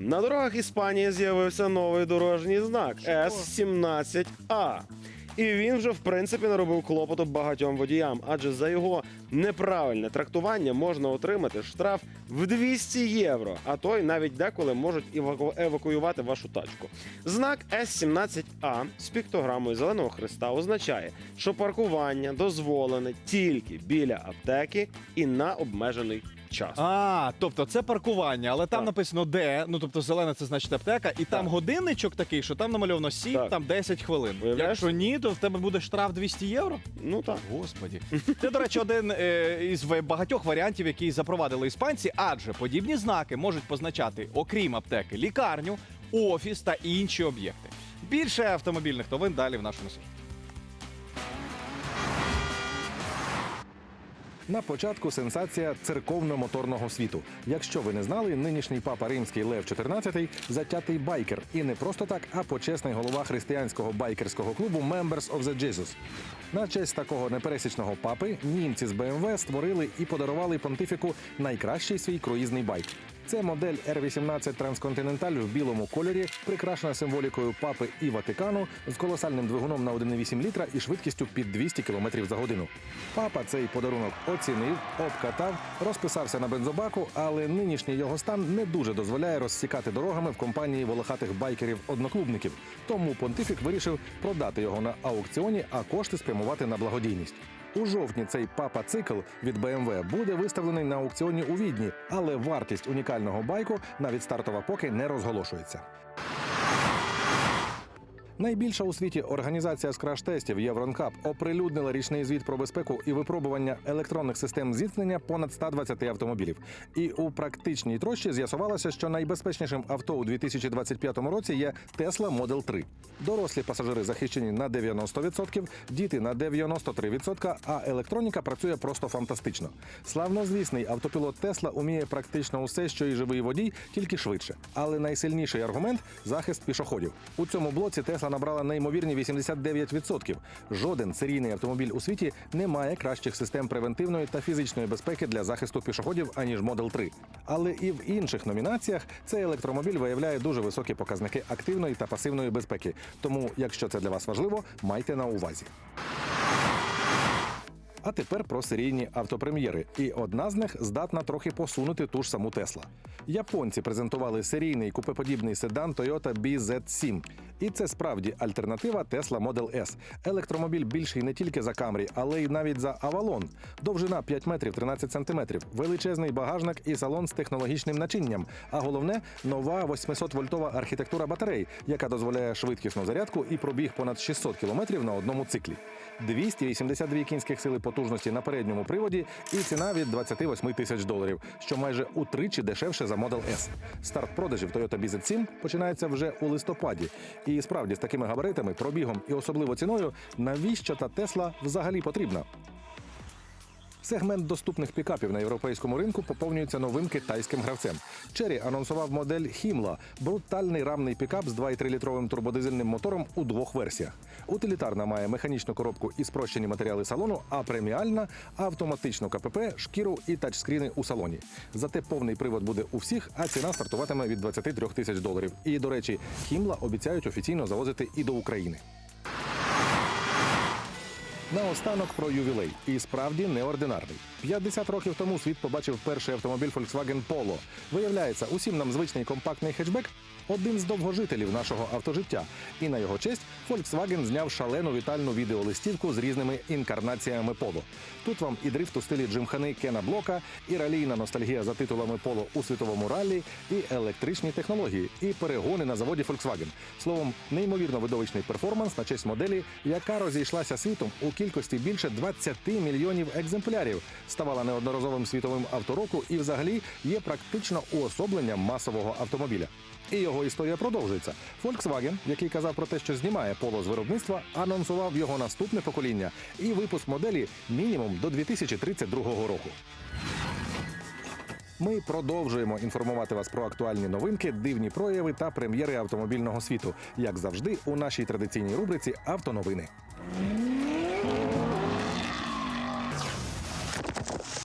На дорогах Іспанії з'явився новий дорожній знак С17А. І він вже в принципі наробив клопоту багатьом водіям, адже за його неправильне трактування можна отримати штраф в 200 євро, а то й навіть деколи можуть евакуювати вашу тачку. Знак С17А з піктограмою зеленого хреста означає, що паркування дозволене тільки біля аптеки і на обмежений час. А, тобто це паркування, але там Так. написано де. Ну тобто зелена це значить аптека, і там годинничок такий, що там намальовано 7, Так. там 10 хвилин. Виявляєш? Якщо ні, то в тебе буде штраф 200 євро. Ну так. Господі, це, до речі, один е, із в- багатьох варіантів, які запровадили іспанці, адже подібні знаки можуть позначати, окрім аптеки, лікарню, офіс та інші об'єкти. Більше автомобільних новин далі в нашому сюжеті. На початку сенсація церковно-моторного світу. Якщо ви не знали, нинішній папа римський Лев XIV – затятий байкер. І не просто так, а почесний голова християнського байкерського клубу Members of the Jesus. На честь такого непересічного папи німці з БМВ створили і подарували понтифіку найкращий свій круїзний байк. Це модель R18 Transcontinental в білому кольорі, прикрашена символікою папи і Ватикану з колосальним двигуном на 1,8 літра і швидкістю під 200 км за годину. Папа цей подарунок оцінив, обкатав, розписався на бензобаку, але нинішній його стан не дуже дозволяє розсікати дорогами в компанії волохатих байкерів-одноклубників. Тому понтифік вирішив продати його на аукціоні, а кошти спрямувати на благодійність. У жовтні цей папа цикл від BMW буде виставлений на аукціоні у Відні, але вартість унікального байку навіть стартова поки не розголошується. Найбільша у світі організація з краш-тестів Євронкап оприлюднила річний звіт про безпеку і випробування електронних систем зіткнення понад 120 автомобілів. І у практичній трощі з'ясувалося, що найбезпечнішим авто у 2025 році є Tesla Model 3. Дорослі пасажири захищені на 90%, діти на 93%, а електроніка працює просто фантастично. Славнозвісний автопілот Тесла уміє практично усе, що і живий водій, тільки швидше. Але найсильніший аргумент захист пішоходів. У цьому блоці Тесла набрала неймовірні 89%. Жоден серійний автомобіль у світі не має кращих систем превентивної та фізичної безпеки для захисту пішоходів аніж Model 3. Але і в інших номінаціях цей електромобіль виявляє дуже високі показники активної та пасивної безпеки. Тому, якщо це для вас важливо, майте на увазі. А тепер про серійні автопрем'єри. І одна з них здатна трохи посунути ту ж саму Тесла. Японці презентували серійний купеподібний седан Toyota BZ7. І це справді альтернатива Tesla Model S. Електромобіль більший не тільки за Camry, але й навіть за Avalon. Довжина 5 метрів 13 сантиметрів, величезний багажник і салон з технологічним начинням. А головне нова 800-вольтова архітектура батарей, яка дозволяє швидкісну зарядку і пробіг понад 600 кілометрів на одному циклі. 282 кінських сили потужності на передньому приводі і ціна від 28 тисяч доларів, що майже утричі дешевше за Model S. Старт продажів Toyota BZ7 починається вже у листопаді. І справді з такими габаритами, пробігом і особливо ціною, навіщо та Тесла взагалі потрібна? Сегмент доступних пікапів на європейському ринку поповнюється новим китайським гравцем. Черрі анонсував модель Хімла брутальний рамний пікап з 2,3-літровим турбодизельним мотором у двох версіях. Утилітарна має механічну коробку і спрощені матеріали салону, а преміальна автоматичну КПП, шкіру і тачскріни у салоні. Зате повний привод буде у всіх, а ціна стартуватиме від 23 тисяч доларів. І, до речі, Хімла обіцяють офіційно завозити і до України. Наостанок про ювілей. І справді неординарний. 50 років тому світ побачив перший автомобіль Volkswagen Polo. Виявляється, усім нам звичний компактний хетчбек один з довгожителів нашого автожиття. І на його честь Volkswagen зняв шалену вітальну відеолистівку з різними інкарнаціями Polo. Тут вам і дрифт у стилі Джимхани Кена Блока, і ралійна ностальгія за титулами Polo у світовому раллі, і електричні технології, і перегони на заводі Volkswagen. Словом, неймовірно видовищний перформанс на честь моделі, яка розійшлася світом у кількості більше 20 мільйонів екземплярів, ставала неодноразовим світовим автороку і, взагалі, є практично уособленням масового автомобіля. І його історія продовжується. Volkswagen, який казав про те, що знімає поло з виробництва, анонсував його наступне покоління і випуск моделі мінімум до 2032 року. Ми продовжуємо інформувати вас про актуальні новинки, дивні прояви та прем'єри автомобільного світу, як завжди, у нашій традиційній рубриці Автоновини.